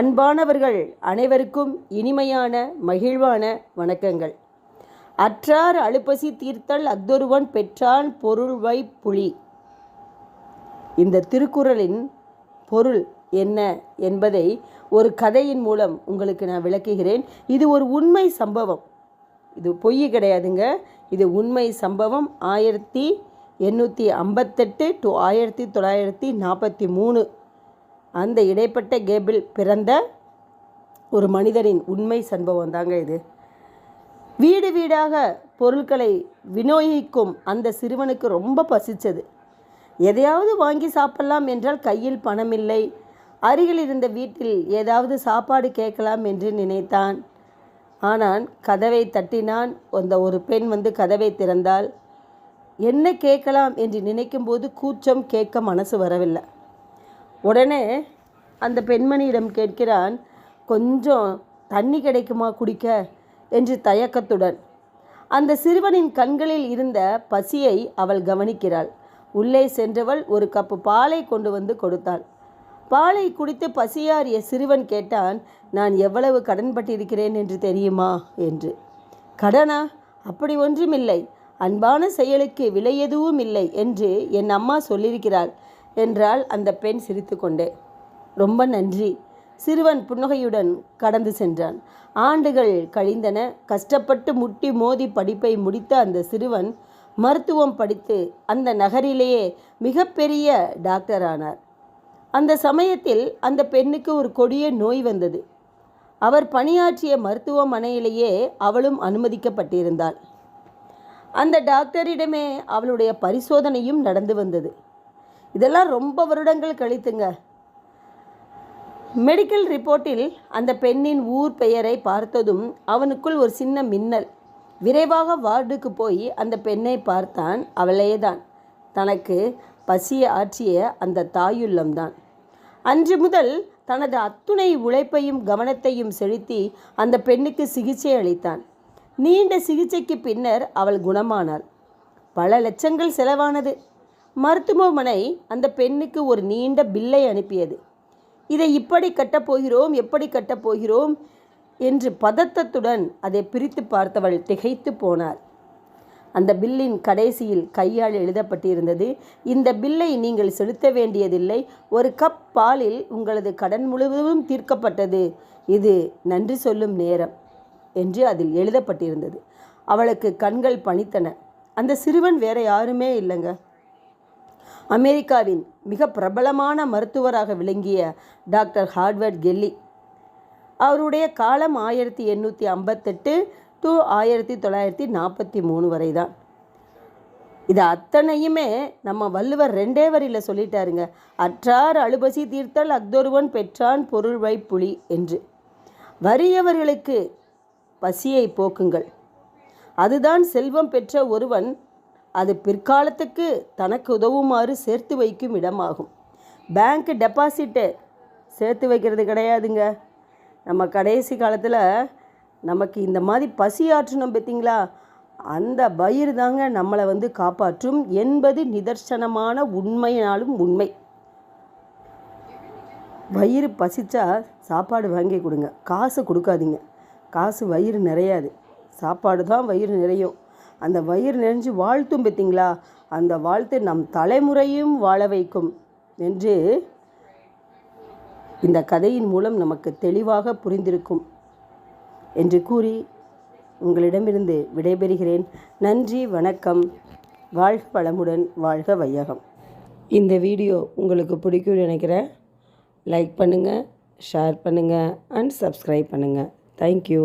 அன்பானவர்கள் அனைவருக்கும் இனிமையான மகிழ்வான வணக்கங்கள். அற்றார் அழுப்பசி தீர்த்தல் அக்தொருவன் பெற்றான் பொருள்வை புலி. இந்த திருக்குறளின் பொருள் என்ன என்பதை ஒரு கதையின் மூலம் உங்களுக்கு நான் விளக்குகிறேன். இது ஒரு உண்மை சம்பவம். இது பொய் கிடையாதுங்க. இது உண்மை சம்பவம். ஆயிரத்தி எண்ணூற்றி ஐம்பத்தெட்டு டு ஆயிரத்தி தொள்ளாயிரத்தி நாற்பத்தி மூணு. அந்த இடைப்பட்ட கேபிள் பிறந்த ஒரு மனிதரின் உண்மை சம்பவம் தாங்க இது. வீடு வீடாக பொருட்களை விநியோகிக்கும் அந்த சிறுவனுக்கு ரொம்ப பசித்தது எதையாவது வாங்கி சாப்பிடலாம் என்றால் கையில் பணமில்லை. அருகில் இருந்த வீட்டில் ஏதாவது சாப்பாடு கேட்கலாம் என்று நினைத்தான். ஆனால் கதவை தட்டினான். அந்த ஒரு பெண் வந்து கதவை திறந்தால் என்ன கேட்கலாம்? என்று நினைக்கும்போது கூச்சம் கேட்க மனசு வரவில்லை. உடனே அந்த பெண்மணியிடம் கேட்கிறான் கொஞ்சம் தண்ணி கிடைக்குமா குடிக்க? என்று தயக்கத்துடன். அந்த சிறுவனின் கண்களில் இருந்த பசியை அவள் கவனிக்கிறாள். உள்ளே சென்றவள் ஒரு கப்பு பாலை கொண்டு வந்து கொடுத்தாள். பாலை குடித்து பசியாறிய சிறுவன் கேட்டான் நான் எவ்வளவு கடன்பட்டிருக்கிறேன் என்று தெரியுமா? என்று. கடனா? அப்படி ஒன்றுமில்லை. அன்பான செயலுக்கு விலை எதுவும் இல்லை என்று என் அம்மா சொல்லியிருக்கிறாள் என்றால் அந்த பெண் சிரித்துக்கொண்டே. ரொம்ப நன்றி. சிறுவன் புன்னகையுடன் கடந்து சென்றான். ஆண்டுகள் கழிந்தன. கஷ்டப்பட்டு முட்டி மோதி படிப்பை முடித்த அந்த சிறுவன் மருத்துவம் படித்து அந்த நகரிலேயே மிகப்பெரிய டாக்டர் ஆனார். அந்த சமயத்தில் அந்த பெண்ணுக்கு ஒரு கொடிய நோய் வந்தது. அவர் பணியாற்றிய மருத்துவமனையிலேயே அவளும் அனுமதிக்கப்பட்டிருந்தாள். அந்த டாக்டரிடமே அவளுடைய பரிசோதனையும் நடந்து வந்தது. இதெல்லாம் ரொம்ப வருடங்கள் கழித்துங்க. மெடிக்கல் ரிப்போர்ட்டில் அந்த பெண்ணின் ஊர் பெயரை பார்த்ததும் அவனுக்குள் ஒரு சின்ன மின்னல். விரைவாக வார்டுக்கு போய் அந்த பெண்ணை பார்த்தான். அவளேதான் தனக்கு பசியை ஆற்றிய அந்த தாயுள்ளம்தான். அன்று முதல் தனது அத்துணை உழைப்பையும் கவனத்தையும் செலுத்தி அந்த பெண்ணுக்கு சிகிச்சை அளித்தான். நீண்ட சிகிச்சைக்கு பின்னர் அவள் குணமானாள். பல லட்சங்கள் செலவானது. மருத்துவமனை அந்த பெண்ணுக்கு ஒரு நீண்ட பில்லை அனுப்பியது. இதை இப்படி கட்டப்போகிறோம் எப்படி கட்டப்போகிறோம் என்று பதத்தத்துடன் அதை பிரித்து பார்த்தவள் திகைத்து போனாள். அந்த பில்லின் கடைசியில் கையால் எழுதப்பட்டிருந்தது இந்த பில்லை நீங்கள் செலுத்த வேண்டியதில்லை ஒரு கப் பாலில் உங்களது கடன் முழுவதும் தீர்க்கப்பட்டது இது நன்றி சொல்லும் நேரம் என்று அதில் எழுதப்பட்டிருந்தது. அவளுக்கு கண்கள் பணித்தன. அந்த சிறுவன் வேற யாருமே இல்லைங்க. அமெரிக்காவின் மிக பிரபலமான மருத்துவராக விளங்கிய டாக்டர் ஹார்ட்வர்ட் கெல்லி. அவருடைய காலம் ஆயிரத்தி எண்ணூற்றி ஐம்பத்தெட்டு டு ஆயிரத்தி தொள்ளாயிரத்தி நாற்பத்தி மூணு வரை தான் இது அத்தனையுமே நம்ம வள்ளுவர் ரெண்டே வரியில் சொல்லிட்டாருங்க. அற்றார் அழுபசி தீர்த்தல் அக்தொருவன் பெற்றான் பொருள்வை புலி என்று. வறியவர்களுக்கு பசியை போக்குங்கள். அதுதான் செல்வம் பெற்ற ஒருவன் அது பிற்காலத்துக்கு தனக்கு உதவுமாறு சேர்த்து வைக்கும் இடமாகும். பேங்க் டெபாசிட்டு சேர்த்து வைக்கிறது கிடையாதுங்க. நம்ம கடைசி காலத்தில் நமக்கு இந்த மாதிரி பசி ஆற்றணும் பார்த்தீங்களா அந்த வயிறு தாங்க நம்மளை வந்து காப்பாற்றும். என்பது நிதர்சனமான உண்மையினாலும் உண்மை. வயிறு பசிச்சா சாப்பாடு வாங்கி கொடுங்க. காசு கொடுக்காதீங்க. காசு வயிறு நிறையாது. சாப்பாடு தான் வயிறு நிறையும். அந்த வயிறு நிறைஞ்சு வாழ்த்தும் பார்த்தீங்களா அந்த வாழ்த்து நம் தலைமுறையும் வாழ வைக்கும் என்று இந்த கதையின் மூலம் நமக்கு தெளிவாக புரிந்திருக்கும் என்று கூறி உங்களிடமிருந்து விடைபெறுகிறேன். நன்றி வணக்கம். வாழ்க வளமுடன் வாழ்க வையகம். இந்த வீடியோ உங்களுக்கு பிடிக்கும்னு நினைக்கிறேன். லைக் பண்ணுங்கள் ஷேர் பண்ணுங்கள் அண்ட் சப்ஸ்கிரைப் பண்ணுங்கள் தேங்க்யூ